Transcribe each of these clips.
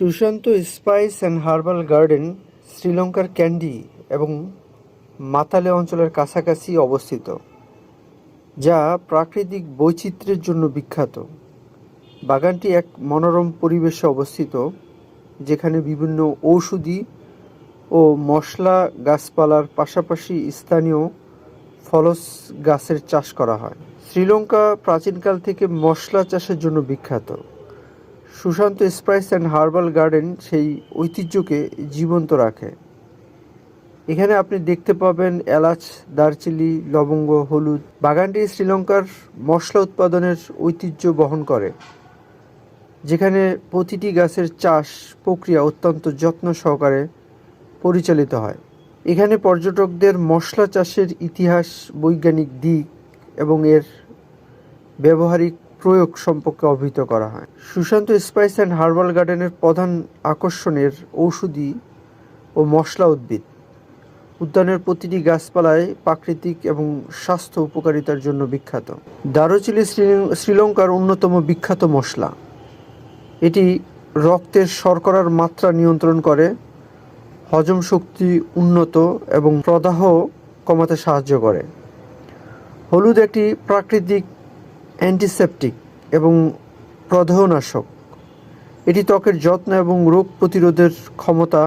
Sushant spice and herbal garden, শ্রীলঙ্কার ক্যান্ডি এবং মাতালে অঞ্চলের কাছাকাছি অবস্থিত, যা প্রাকৃতিক বৈচিত্র্যের জন্য বিখ্যাত। বাগানটি এক মনোরম পরিবেশে অবস্থিত, যেখানে বিভিন্ন ঔষধি ও মশলা গাছপালার পাশাপাশি স্থানীয় ফলস গাছের চাষ করা হয়। শ্রীলঙ্কা প্রাচীনকাল থেকে মশলা চাষের জন্য বিখ্যাত। Sushant spice and herbal garden সেই ঐতিহ্যকে জীবন্ত রাখে। এখানে আপনি দেখতে পাবেন এলাচ, দারচিনি, লবঙ্গ, হলুদ। বাগানটি শ্রীলঙ্কার মশলা উৎপাদনের ঐতিহ্য বহন করে, যেখানে প্রতিটি গাছের চাষ প্রক্রিয়া অত্যন্ত যত্ন সহকারে পরিচালিত হয়। এখানে পর্যটকদের মশলা চাষের ইতিহাস, বৈজ্ঞানিক দিক এবং এর ব্যবহারিক প্রয়োগ সম্পর্কে অবহিত করা হয়। সুশান্ত স্পাইস অ্যান্ড হার্বাল গার্ডেনের প্রধান আকর্ষণের ঔষধি ও মশলা উদ্ভিদ। উদ্যানের প্রতিটি গাছপালায় প্রাকৃতিক এবং স্বাস্থ্য উপকারিতার জন্য বিখ্যাত। দারুচিনি শ্রী- শ্রীলঙ্কার অন্যতম বিখ্যাত মশলা। এটি রক্তের শর্করার মাত্রা নিয়ন্ত্রণ করে, হজম শক্তি উন্নত এবং প্রদাহ কমাতে সাহায্য করে। হলুদ একটি প্রাকৃতিক অ্যান্টিসেপটিক এবং প্রদাহনাশক এটি ত্বকের যত্ন এবং রোগ প্রতিরোধের ক্ষমতা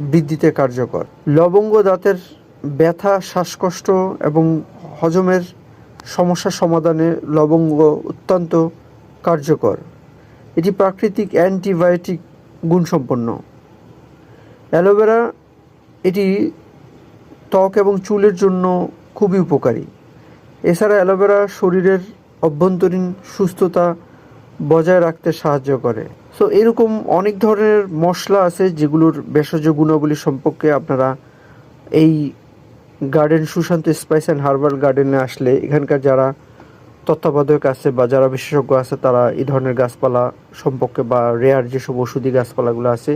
বৃদ্ধিতে কার্যকর। লবঙ্গ দাঁতের ব্যথা, শ্বাসকষ্ট এবং হজমের সমস্যা সমাধানে লবঙ্গ অত্যন্ত কার্যকর। এটি প্রাকৃতিক অ্যান্টিবায়োটিক গুণসম্পন্ন। অ্যালোভেরা এটি ত্বক এবং চুলের জন্য খুবই উপকারী। এছাড়া অ্যালোভেরা শরীরের অভ্যন্তরীণ সুস্থতা বজায় রাখতে সাহায্য করে। সো এরকম অনেক ধরনের মশলা আছে যেগুলোর ভেষজ গুণাবলী সম্পর্কে আপনারা এই garden, Sushant spice and herbal গার্ডেনে আসলে এখানকার যারা তত্ত্বাবধায়ক আছে বা যারা বিশেষজ্ঞ আছে, তারা এই ধরনের গাছপালা সম্পর্কে বা রেয়ার যেসব ওষুধি গাছপালাগুলো আছে,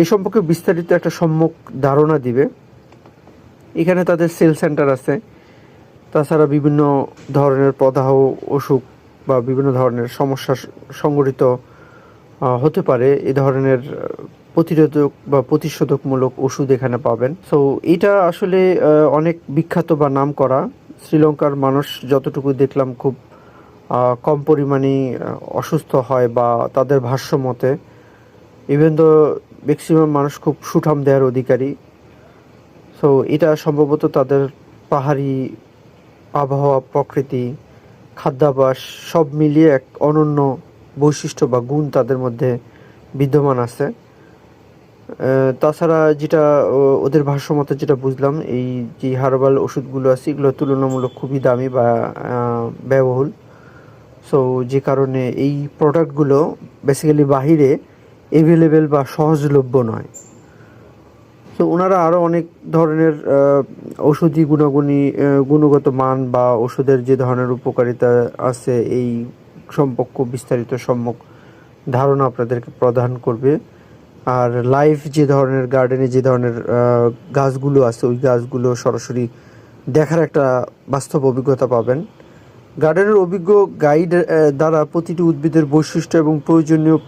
এই সম্পর্কে বিস্তারিত একটা সম্যক ধারণা দিবে। এখানে তাদের সেল সেন্টার আছে। তাছাড়া বিভিন্ন ধরনের প্রদাহ অসুখ বা বিভিন্ন ধরনের সমস্যা সংগঠিত হতে পারে। এ ধরনের প্রতিরোধক বা প্রতিষেধকমূলক ওষুধ এখানে পাবেন। সো এটা আসলে অনেক বিখ্যাত বা নাম করা শ্রীলঙ্কার মানুষ যতটুকু দেখলাম খুব কম পরিমাণে অসুস্থ হয় বা তাদের ভাষ্য মতে ইভেন তো ম্যাক্সিমাম মানুষ খুব সুঠাম দেহের অধিকারী। সো এটা সম্ভবত তাদের পাহাড়ি আবহাওয়া, প্রকৃতি, খাদ্যাভ্যাস সব মিলিয়ে এক অনন্য বৈশিষ্ট্য বা গুণ তাদের মধ্যে বিদ্যমান আছে। তাছাড়া যেটা ওদের ভাষ্যমতে যেটা বুঝলাম, এই যে হার্বাল ওষুধগুলো আছে, এগুলো তুলনামূলক খুবই দামি বা ব্যয়বহুল। সো যে কারণে এই প্রোডাক্টগুলো বেসিক্যালি বাহিরে এভেলেবেল বা সহজলভ্য নয়। তো ওনারা আরও অনেক ধরনের ঔষধি গুণাগুণী গুণগত মান বা ওষুধের যে ধরনের উপকারিতা আছে এই সম্পর্ক বিস্তারিত সম্যক ধারণা আপনাদেরকে প্রদান করবে। আর লাইভ যে ধরনের, গার্ডেনে যে ধরনের গাছগুলো আছে, ওই গাছগুলো সরাসরি দেখার একটা বাস্তব অভিজ্ঞতা পাবেন। গার্ডেনের অভিজ্ঞ গাইড দ্বারা প্রতিটি উদ্ভিদের বৈশিষ্ট্য এবং প্রয়োজনীয়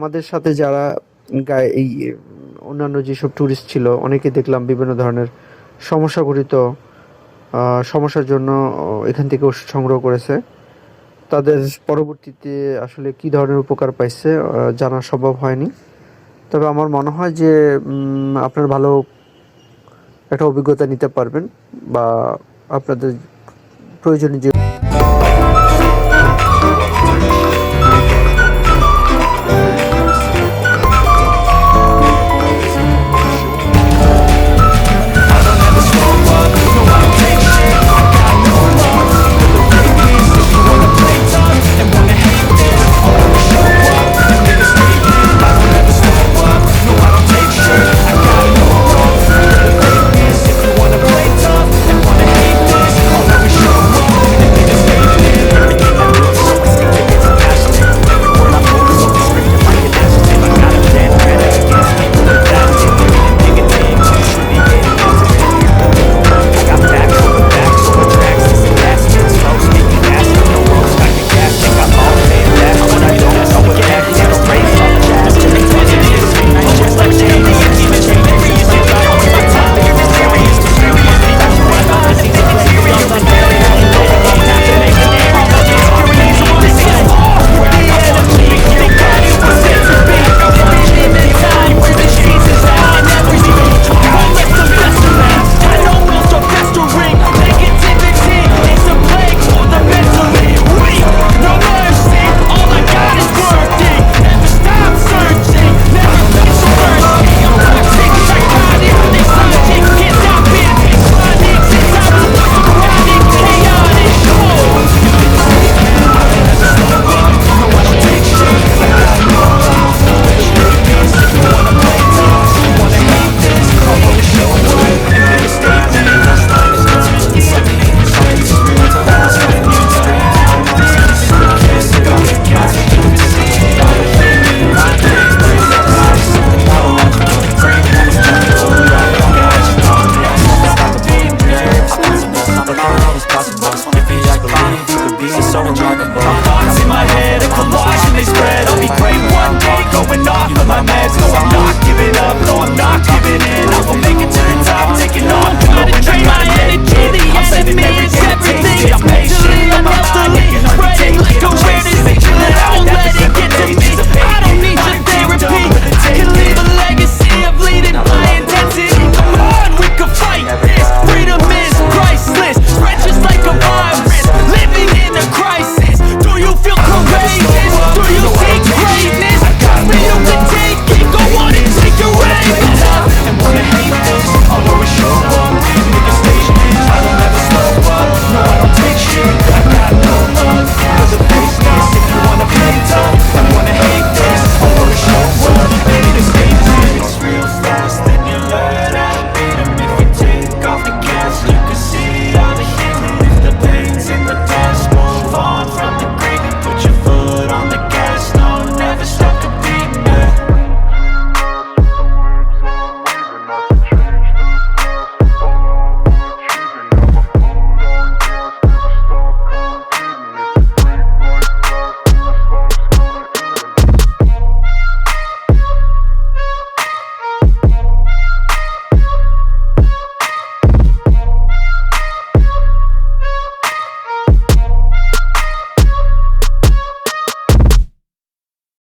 আমাদের সাথে যারা এই, অন্যান্য যেসব ট্যুরিস্ট ছিল অনেকে দেখলাম বিভিন্ন ধরনের সমস্যাঘটিত সমস্যার জন্য এখান থেকে ওষুধ সংগ্রহ করেছে। তাদের পরবর্তীতে আসলে কি ধরনের উপকার পাইছে জানা সম্ভব হয়নি। তবে আমার মনে হয় যে আপনার ভালো একটা অভিজ্ঞতা নিতে পারবেন বা আপনাদের প্রয়োজনীয় যে